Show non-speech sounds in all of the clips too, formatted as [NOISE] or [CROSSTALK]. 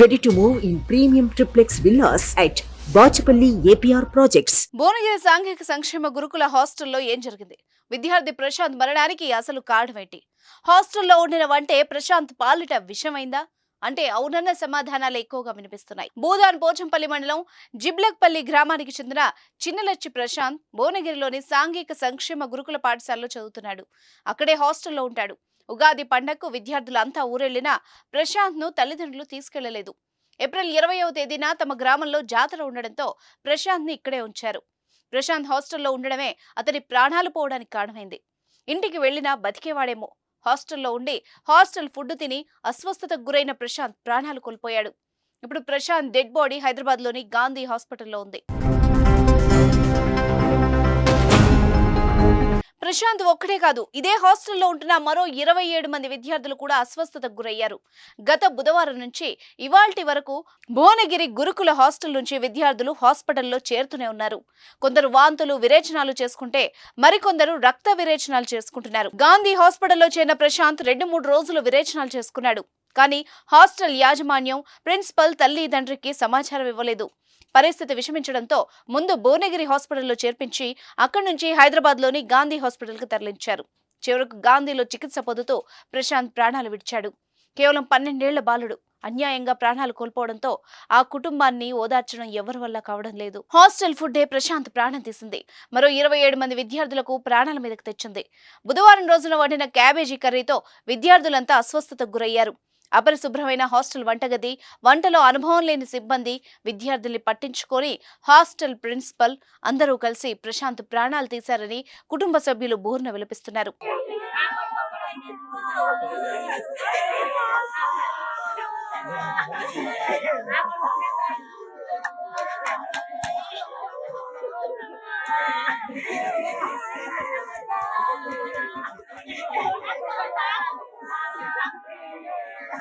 Ready to move in premium triplex villas at Bachupally APR projects Bhuvanagiri సాంఘిక సంక్షేమ గురుకుల హాస్టల్లో ఏం జరిగింది? విద్యార్థి ప్రశాంత్ మరణానికి అసలు కారణమేంటి? హాస్టల్లో ఉండిన వంటే ప్రశాంత్ పాలిట విషమైందా? అంటే అవునన్న సమాధానాలు ఎక్కువగా వినిపిస్తున్నాయి. భూదాన్ పోచంపల్లి మండలం జిబ్లక్పల్లి గ్రామానికి చెందిన చిన్నలచ్చి ప్రశాంత్ భువనగిరిలోని సాంఘిక సంక్షేమ గురుకుల పాఠశాలలో చదువుతున్నాడు. అక్కడే హాస్టల్లో ఉంటాడు. ఉగాది పండగకు విద్యార్థులంతా ఊరెళ్ళినా ప్రశాంత్ను తల్లిదండ్రులు తీసుకెళ్ళలేదు. ఏప్రిల్ ఇరవయవ తేదీన తమ గ్రామంలో జాతర ఉండడంతో ప్రశాంత్ని ఇక్కడే ఉంచారు. ప్రశాంత్ హాస్టల్లో ఉండడమే అతని ప్రాణాలు పోవడానికి కారణమైంది. ఇంటికి వెళ్ళినా బతికేవాడేమో. హాస్టల్లో ఉండి హాస్టల్ ఫుడ్ తిని అస్వస్థతకు గురైన ప్రశాంత్ ప్రాణాలు కోల్పోయాడు. ఇప్పుడు ప్రశాంత్ డెడ్ బాడీ హైదరాబాద్లోని గాంధీ హాస్పిటల్లో ఉంది. ప్రశాంత్ ఒక్కడే కాదు ఇదే హాస్టల్లో ఉంటున్న మరో ఇరవై ఏడు మంది విద్యార్థులు కూడా అస్వస్థతకు గురయ్యారు. గత బుధవారం నుంచి ఇవాల్టి వరకు భువనగిరి గురుకుల హాస్టల్ నుంచి విద్యార్థులు హాస్పిటల్లో చేరుతూనే ఉన్నారు. కొందరు వాంతులు విరేచనాలు చేసుకుంటే మరికొందరు రక్త విరేచనాలు చేసుకుంటున్నారు. గాంధీ హాస్పిటల్లో చేరిన ప్రశాంత్ రెండు మూడు రోజులు విరేచనాలు చేసుకున్నాడు. కానీ హాస్టల్ యాజమాన్యం ప్రిన్సిపల్ తల్లి తండ్రికి సమాచారం ఇవ్వలేదు. పరిస్థితి విషమించడంతో ముందు భువనగిరి హాస్పిటల్లో చేర్పించి అక్కడి నుంచి హైదరాబాద్లోని గాంధీ హాస్పిటల్కు తరలించారు. చివరకు గాంధీలో చికిత్స పొందుతూ ప్రశాంత్ ప్రాణాలు విడిచాడు. కేవలం పన్నెండేళ్ళ బాలుడు. అన్యాయంగా ప్రాణాలు కోల్పోవడంతో ఆ కుటుంబాన్ని ఓదార్చడం ఎవరి వల్ల కావడం లేదు. హాస్టల్ ఫుడ్డే ప్రశాంత్ ప్రాణం తీసింది. మరో ఇరవై ఏడు మంది విద్యార్థులకు ప్రాణాల మీదకు తెచ్చింది. బుధవారం రోజున వండిన క్యాబేజీ కర్రీతో విద్యార్థులంతా అస్వస్థతకు గురయ్యారు. అపరిశుభ్రమైన హాస్టల్ వంటగది వంటలో అనుభవం లేని సిబ్బంది విద్యార్థుల్ని పట్టించుకొని హాస్టల్ ప్రిన్సిపల్ అందరూ కలిసి ప్రశాంత్ ప్రాణాలు తీశారని కుటుంబ సభ్యులు బోర్న విలపిస్తున్నారు. [LAUGHS] [LAUGHS]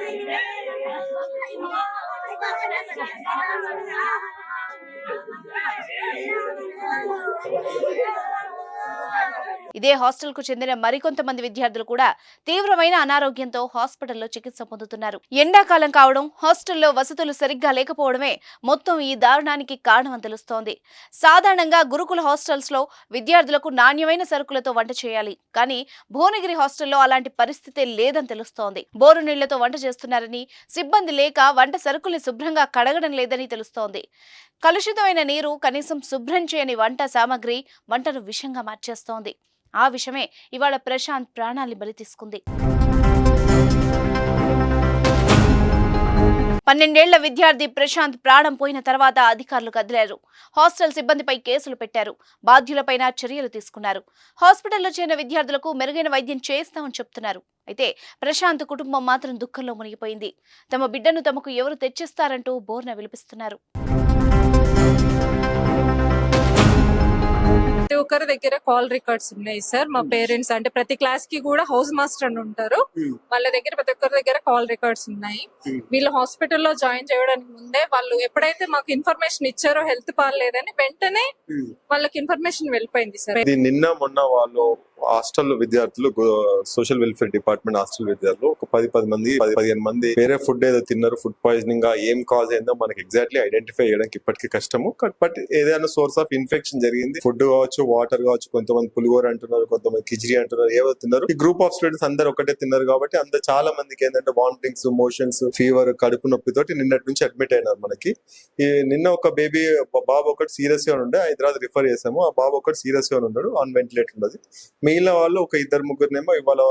Yeah. ఇదే హాస్టల్కు చెందిన మరికొంతమంది విద్యార్థులు కూడా తీవ్రమైన అనారోగ్యంతో హాస్పిటల్లో చికిత్స పొందుతున్నారు. ఎండాకాలం కావడం హాస్టల్లో వసతులు సరిగ్గా లేకపోవడమే మొత్తం ఈ దారుణానికి కారణమని తెలుస్తోంది. సాధారణంగా గురుకుల హాస్టల్స్లో విద్యార్థులకు నాణ్యమైన సరుకులతో వంట చేయాలి. కానీ భువనగిరి హాస్టల్లో అలాంటి పరిస్థితి లేదని తెలుస్తోంది. బోరు నీళ్ళతో వంట చేస్తున్నారని సిబ్బంది లేక వంట సరుకుల్ని శుభ్రంగా కడగడం లేదని తెలుస్తోంది. కలుషితమైన నీరు కనీసం శుభ్రం చేయని వంట సామాగ్రి వంటను విషంగా మార్చేస్తోంది. ఆ విషయమే ఇవాళ ప్రశాంత్ ప్రాణాల్ని బలి తీసుకుంది. పన్నెండేళ్ళ విద్యార్థి ప్రశాంత్ ప్రాణం పోయిన తర్వాత అధికారులు కదిలారు. హాస్టల్ సిబ్బందిపై కేసులు పెట్టారు. బాధ్యులపైన చర్యలు తీసుకున్నారు. హాస్పిటల్లో చేరిన విద్యార్థులకు మెరుగైన వైద్యం చేస్తామని చెప్తున్నారు. అయితే ప్రశాంత్ కుటుంబం మాత్రం దుఃఖంలో మునిగిపోయింది. తమ బిడ్డను తమకు ఎవరు తెచ్చిస్తారంటూ బోర్న విలిపిస్తున్నారు. ప్రతి ఒక్కరి దగ్గర కాల్ రికార్డ్స్ ఉన్నాయి సార్. మా పేరెంట్స్ అంటే ప్రతి క్లాస్కి కూడా హౌస్ మాస్టర్ అని ఉంటారు. వాళ్ళ దగ్గర ప్రతి ఒక్కరి దగ్గర కాల్ రికార్డ్స్ ఉన్నాయి. వీళ్ళు హాస్పిటల్లో జాయిన్ చేయడానికి ముందే వాళ్ళు ఎప్పుడైతే మాకు ఇన్ఫర్మేషన్ ఇచ్చారో హెల్త్ బాగాలేదని వెంటనే వాళ్ళకి ఇన్ఫర్మేషన్ వెళ్ళిపోయింది సార్. ఇది నిన్న మొన్న వాళ్ళు హాస్టల్ విద్యార్థులు సోషల్ వెల్ఫేర్ డిపార్ట్మెంట్ హాస్టల్ విద్యార్థులు ఒక పది పది మంది పది పదిహేను మంది వేరే ఫుడ్ ఏదో తిన్నారు ఫుడ్ పాయిజనింగ్గా ఏం కాజ్ అయిందో మనకి ఎగ్జాక్ట్లీ ఐడెంటిఫై చేయడానికి ఇప్పటికీ కష్టము. బట్ ఏదైనా సోర్స్ ఆఫ్ ఇన్ఫెక్షన్ జరిగింది ఫుడ్ కావచ్చు వాటర్ కావచ్చు కొంతమంది పులిగోర అంటున్నారు కొంతమంది కిచిడి అంటున్నారు ఏవో తిన్నారు. ఈ గ్రూప్ ఆఫ్ స్టూడెంట్స్ అందరు ఒకటే తిన్నారు కాబట్టి అంత చాలా మందికి ఏంటంటే వామిటింగ్స్ మోషన్స్ ఫీవర్ కడుపు నొప్పితోటి నిన్నటి నుంచి అడ్మిట్ అయినారు మనకి. ఈ నిన్న ఒక బేబీ బాబు ఒకటి సీరియస్గా ఉండే హైదరాబాద్ రిఫర్ చేసాము ఆ బాబు ఒకటి సీరియస్గా ఉన్నాడు ఆన్ వెంటిలేటర్ ఉన్నది. మిగిలిన వాళ్ళు ఒక ఇద్దరు ముగ్గురునేమో ఇవాళ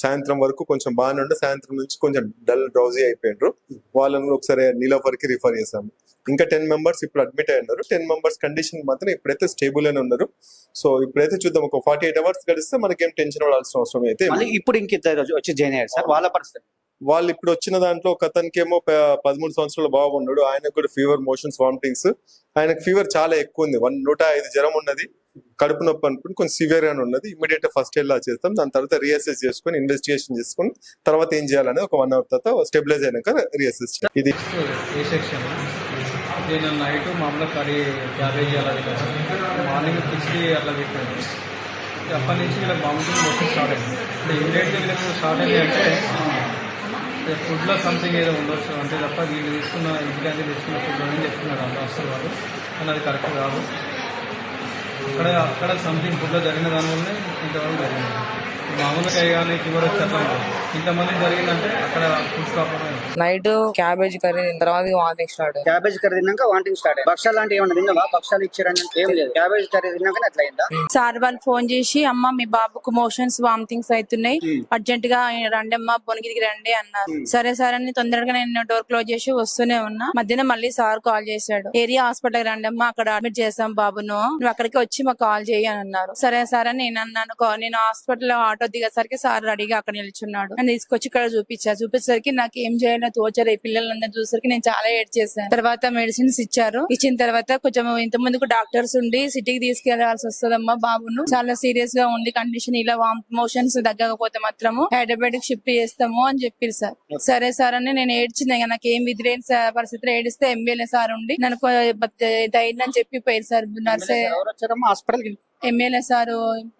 సాయంత్రం వరకు కొంచెం బాగానే ఉండే. సాయంత్రం నుంచి కొంచెం డల్ డ్రౌజీ అయిపోయినారు వాళ్ళని ఒకసారి నీలోఫర్కి రిఫర్ చేసాము ఇంకా టెన్ మెంబర్స్ ఇప్పుడు అడ్మిట్ అయి ఉన్నారు. టెన్ మెంబర్స్ కండిషన్ మాత్రం ఇప్పుడైతే స్టేబుల్ అని ఉన్నారు. సో ఇప్పుడైతే చూద్దాం. ఒక ఫార్టీ ఎయిట్ అవర్స్ గడిస్తే మనకేం టెన్షన్ పడాల్సిన అవసరం అయితే ఇప్పుడు ఇంకిద్దరు వచ్చి జాయిన్ అయ్యారు సార్. వాళ్ళ పరిస్థితి? వాళ్ళు ఇప్పుడు వచ్చిన దాంట్లో ఒక అతనికి ఏమో పదమూడు సంవత్సరాల బాబు ఉన్నాడు. ఆయనకు కూడా ఫీవర్ మోషన్స్ వామిటింగ్స్ ఆయనకు ఫీవర్ చాలా ఎక్కువ ఉంది. వన్ నూట ఐదు జ్వరం ఉన్నది. కడుపు నొప్పి అనుకుని కొంచెం సివియర్ గానే ఉన్నది. ఇమీడియట్ ఫస్ట్ ఎయిడ్ చేస్తాం. దాని తర్వాత రీఅసెస్ చేసుకొని ఇన్వెస్టిగేషన్ చేసుకుని తర్వాత ఏం చేయాలనేది ఒక వన్ అవర్ తర్వాత స్టెబిలైజ్ అయినాక రీఅసెస్ ఇది నేను నైట్ మామూలుగా కర్రీ క్యాబేజీ అలా పెట్టాను మార్నింగ్ కిచ్చి అట్లా పెట్టాను అప్పటి నుంచి వీళ్ళకి వామిటింగ్ మొత్తం స్టార్ట్ అయింది. అంటే ఇమీడియట్గా వీళ్ళకి స్టార్ట్ అయింది అంటే ఫుడ్లో సంథింగ్ ఏదో ఉండొచ్చు. అంటే తప్ప వీళ్ళు తీసుకున్న ఇంటికి తీసుకున్న ఫుడ్ అని చెప్తున్నారు. అందరూ అసలు వాళ్ళు. కానీ అది కరెక్ట్ కాదు. అక్కడ అక్కడ సంథింగ్ ఫుడ్లో జరిగిన దానివల్లనే ఇంతవరకు జరిగింది. మామూలుగా కానీ ఫీవర్ వచ్చి అట్లా ఉంటుంది. ఇంతమంది జరిగిందంటే అక్కడ food problem night cabbage curry తర్వాత వామిటింగ్ స్టార్ట్ క్యాబేజ్ కర్రీ తిన్నాక వాంటింగ్ స్టార్ట్ భక్షాలు లాంటివి ఏమన్నా తిన్నావా? భక్షాలు ఇచ్చారని ఏం లేదు. క్యాబేజ్ కర్రీ తిన్నాక అట్లా అయిందా? సార్ వాళ్ళు ఫోన్ చేసి అమ్మ మీ బాబుకు మోషన్స్ వామిటింగ్స్ అవుతున్నాయి. అర్జెంట్గా రండి అమ్మ బొనిగిరికి రండి అన్నారు. సరే సరే అని తొందరగా నేను డోర్ క్లోజ్ చేసి వస్తూనే ఉన్నా. మధ్యాహ్నం మళ్ళీ సార్ కాల్ చేశాడు. ఏరియా హాస్పిటల్ రండి అమ్మ అక్కడ అడ్మిట్ చేస్తాం బాబును. నువ్వు అక్కడికి వచ్చి మాకు కాల్ చేయి అని అన్నారు. సరే సార్ అని నేను అన్నాను. "కా- నేను హాస్పిటల్ ఆటో దిగేసరికి సార్ రెడీగా అక్కడ నిల్చున్నాడు. నేను తీసుకొచ్చి ఇక్కడ చూపించా. చూపించేసరికి నాకు ఏం చేయాలో తోచరు ఈ పిల్లలందరూ చూసరికి నేను చాలా ఏడ్ చేశాను. తర్వాత మెడిసిన్స్ ఇచ్చారు. ఇచ్చిన తర్వాత కొంచెం ఇంత ముందుకు డాక్టర్స్ ఉండి సిటీకి తీసుకెళ్ళాల్సి వస్తుందమ్మా బాబును. చాలా సీరియస్గా ఉంది కండిషన్ ఇలా మోషన్స్ తగ్గకపోతే మాత్రము హైదరాబాద్ షిఫ్ట్ చేస్తాము అని చెప్పారు సార్. సరే సార్ అని నేను ఏడ్చింది నాకు ఏం విధిలేని పరిస్థితిలో ఏడిస్తే ఎమ్మెల్యే సార్ ఉండి నన్ను ఇదైందని చెప్పి పోయారు సార్. నర్సే హాస్పిటల్కి ఎమ్మెల్యే సార్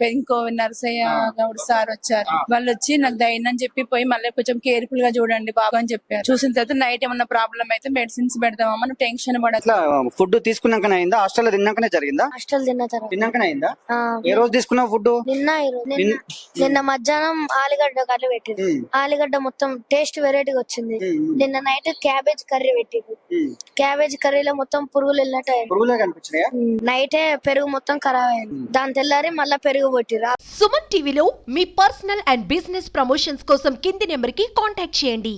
ఇంకో నరసయ్య గౌడ్ సార్ వచ్చారు. వాళ్ళు వచ్చి నాకు ధైర్యం అని చెప్పి పోయి మళ్ళీ కొంచెం కేర్ఫుల్గా చూడండి బాబు అని చెప్పారు. చూసిన తర్వాత నైట్ ఏమన్నా ప్రాబ్లం అయితే మెడిసిన్స్ పెడతామా టెన్షన్ పడక ఇట్లా ఫుడ్ తీసుకున్నాకనే అయిందా? హాస్టల్ తిన్నాకనే జరిగిందా? హాస్టల్ తిన్న తర్వాత. తిన్నాకనే అయిందా? ఆ, ఏ రోజు తీసుకున్నావు ఫుడ్ నిన్న నిన్న నిన్న. మధ్యాహ్నం ఆలుగడ్డ కర్రీ పెట్టింది ఆలుగడ్డ మొత్తం టేస్ట్ వెరైటీగా వచ్చింది. నిన్న నైట్ క్యాబేజ్ కర్రీ పెట్టింది క్యాబేజ్ కర్రీలో మొత్తం పురుగులు వెళ్ళినట్టు. పురుగులే కనిపించినాయా? నైటే పెరుగు మొత్తం ఖరాబ్ అయింది. దాని తెల్లారి మళ్ళా పెరుగు సుమన్ టీవీలో మీ పర్సనల్ అండ్ బిజినెస్ ప్రమోషన్స్ కోసం కింది నెంబర్కి కాంటాక్ట్ చేయండి.